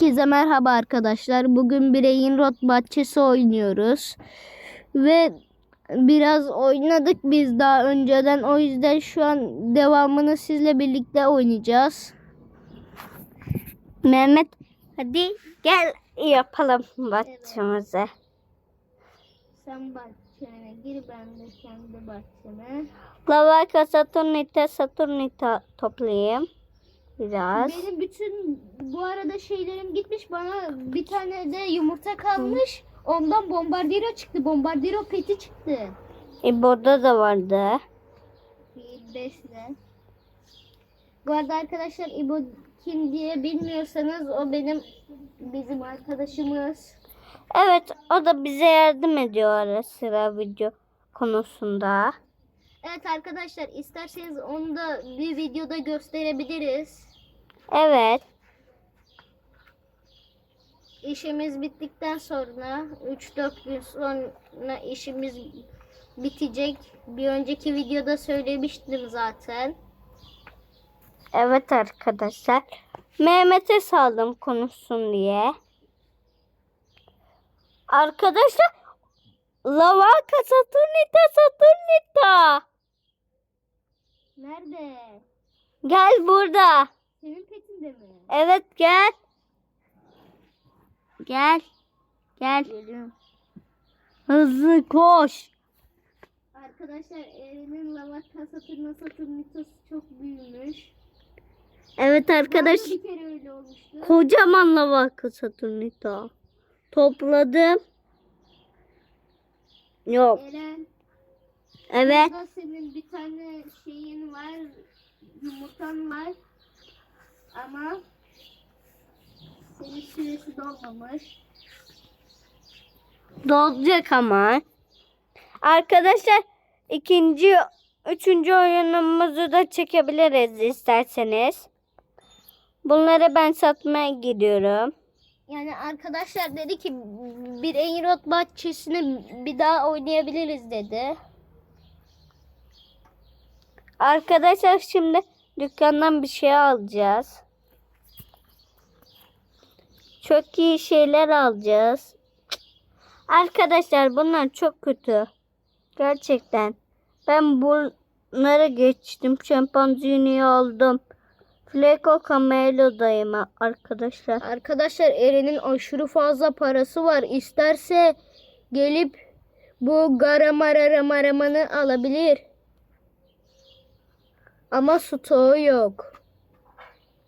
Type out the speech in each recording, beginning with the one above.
Herkese merhaba arkadaşlar. Bugün Bireyin Rot Bahçesi oynuyoruz. Ve biraz oynadık biz daha önceden. O yüzden şu an devamını sizle birlikte oynayacağız. Mehmet hadi gel yapalım bahçemize. Sen bahçene gir ben de kendi bahçeme. Lavaka Saturnita Saturnita toplayayım. Biraz. Benim bütün bu arada şeylerim gitmiş. Bana bir tane de yumurta kalmış. Ondan bombardiro çıktı. Bombardiro peti çıktı. E burada da vardı. Besle. Bu arada arkadaşlar İbo kim diye bilmiyorsanız o benim bizim arkadaşımız. Evet o da bize yardım ediyor ara sıra video konusunda. Evet arkadaşlar isterseniz onu da bir videoda gösterebiliriz. Evet. İşimiz bittikten sonra 3-4 gün sonra işimiz bitecek. Bir önceki videoda söylemiştim zaten. Evet arkadaşlar. Mehmet'e saldım konuşsun diye. Arkadaşlar Lavaka Saturnita Saturnita. Nerede? Gel burada. Senin petinde mi? Evet gel. Gel. Gel. Geliyorum. Hızlı koş. Arkadaşlar Eren'in lavaka satırna satırnitosu çok büyümüş. Evet arkadaş. Bir kere öyle olmuştu. Kocaman lavaka Saturnita. Topladım. Yok. Eren Evet. burada senin bir tane şeyin var. Yumurtan var. Ama senin süresi dolmamış. Dolacak ama. Arkadaşlar ikinci, üçüncü oyunumuzu da çekebiliriz isterseniz. Bunları ben satmaya gidiyorum. Yani arkadaşlar dedi ki bir Eyrot bahçesini bir daha oynayabiliriz dedi. Arkadaşlar şimdi dükkandan bir şey alacağız. Çok iyi şeyler alacağız. Arkadaşlar bunlar çok kötü. Gerçekten. Ben bunları geçtim. Şempanzini aldım. Fleko Camelo'dayım arkadaşlar. Arkadaşlar Eren'in aşırı fazla parası var. İsterse gelip bu garamara maramanı alabilir. Ama stoğu yok.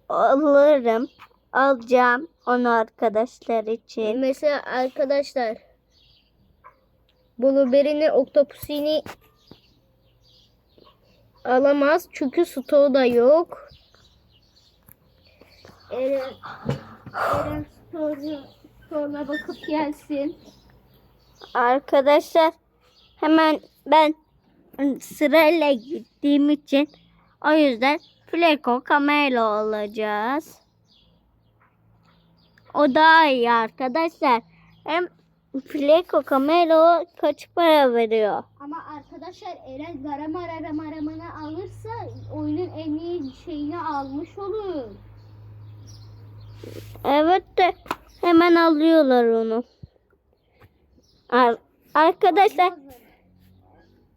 Alırım. Alacağım onu arkadaşlar için. Mesela arkadaşlar Blueberry'ni Octopus'ini alamaz çünkü stoğu da yok. Eren, Eren stoğu, stoğuna bakıp gelsin. Arkadaşlar hemen ben sırayla gittiğim için o yüzden Fleko Camelo alacağız. O daha iyi arkadaşlar. Hem Fleko Camelo kaç para veriyor? Ama arkadaşlar Eren garamara maramanı alırsa oyunun en iyi şeyini almış olur. Evet de hemen alıyorlar onu. Ar- arkadaşlar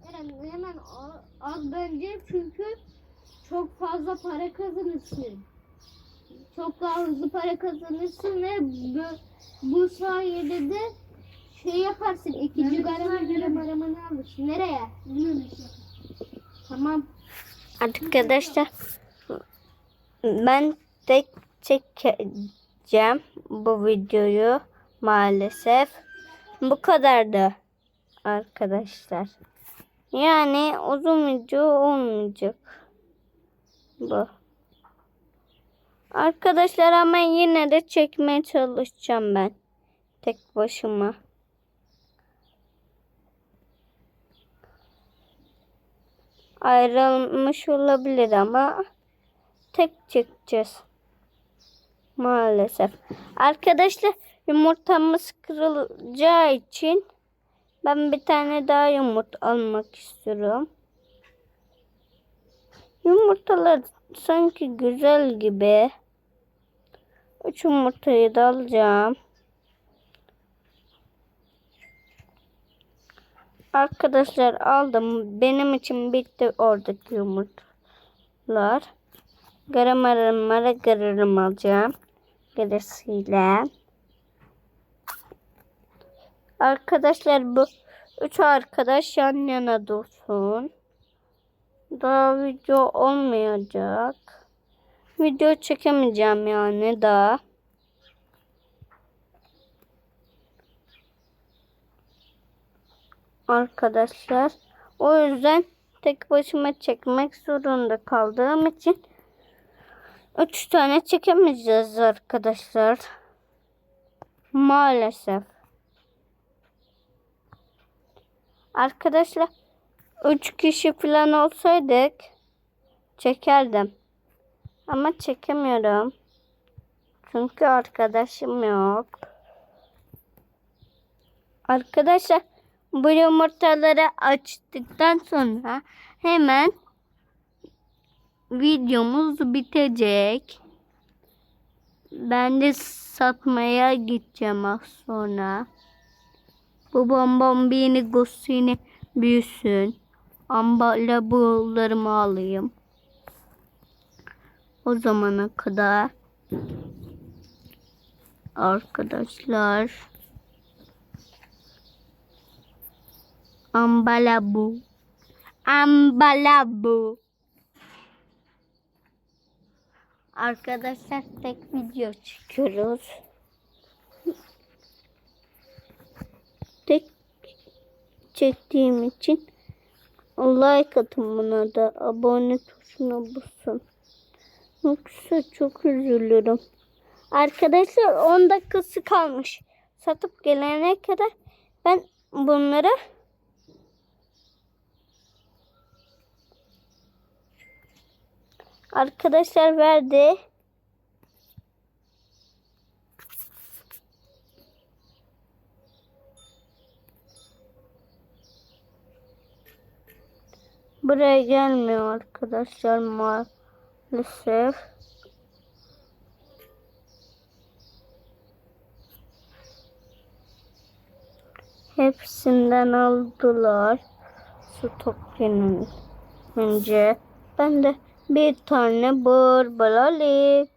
Eren hemen al, al bence çünkü çok fazla para kazanırsın. Çok daha hızlı para kazanırsın ve bu, bu sayede de şey yaparsın. ikinci garamara maramanı alırsın. Nereye? Tamam. Arkadaşlar ben tek çekeceğim bu videoyu maalesef. Bu kadardı arkadaşlar. Yani uzun video olmayacak. Bu. Arkadaşlar ama yine de çekmeye çalışacağım ben. Tek başıma. ayrılmış olabilir ama tek çekeceğiz. Maalesef. Arkadaşlar yumurtamız kırılacağı için ben bir tane daha yumurta almak istiyorum. Yumurtalar sanki güzel gibi. Üç yumurtayı da alacağım. Arkadaşlar aldım. Benim için bitti oradaki yumurtalar. Garam arama gararım alacağım. Gerisiyle. Arkadaşlar bu üç arkadaş yan yana dursun. Daha video olmayacak. Video çekemeyeceğim yani daha. Arkadaşlar o yüzden tek başıma çekmek zorunda kaldığım için üç tane çekemeyeceğiz arkadaşlar. Maalesef. Arkadaşlar 3 kişi falan olsaydık çekerdim. Ama çekemiyorum. Çünkü arkadaşım yok. Arkadaşlar bu yumurtaları açtıktan sonra hemen videomuz bitecek. Ben de satmaya gideceğim az sonra. Bu bombambini gosini büyüsün. Ambalabularımı alayım. O zamana kadar arkadaşlar ambalabu ambalabu Arkadaşlar tek video çekiyoruz. Tek çektiğim için like atın buna da abone tuşuna basın. Yoksa çok üzülürüm. Arkadaşlar 10 dakikası kalmış. Satıp gelene kadar ben bunları arkadaşlar verdi. Buraya gelmiyor arkadaşlar maalesef. Hepsinden aldılar. Su toplanın önce. Ben de bir tane bırbalali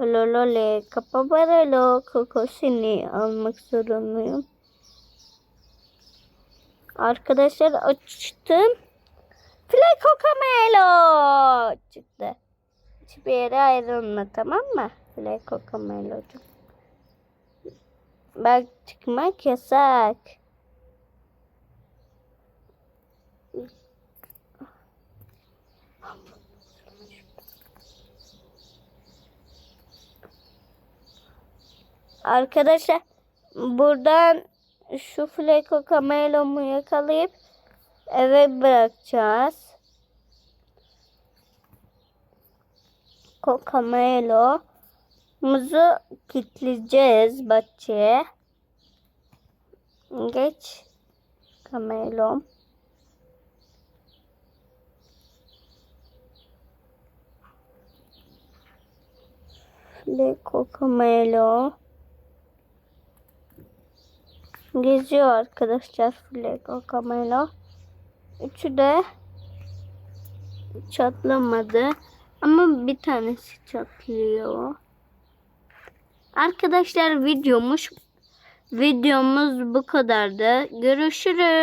lolole kapabaralo kokosini almak zorundayım. Arkadaşlar açtım. Fleco Camelo çıktı. Hiçbir yere ayrılma tamam mı? Fleco Camelo'cum. Bak çıkmak yasak. Arkadaşlar buradan şu Fleco Camelo'mu yakalayıp eve bırakacağız. Coca-Cola muzu kilitleyeceğiz bahçeye. Geç. Kamelom. Fleco Camelo. Geziyor arkadaşlar Fleco Camelo. Üçü de çatlamadı. Ama bir tanesi çatlıyor. Arkadaşlar videomuz videomuz bu kadardı. Görüşürüz.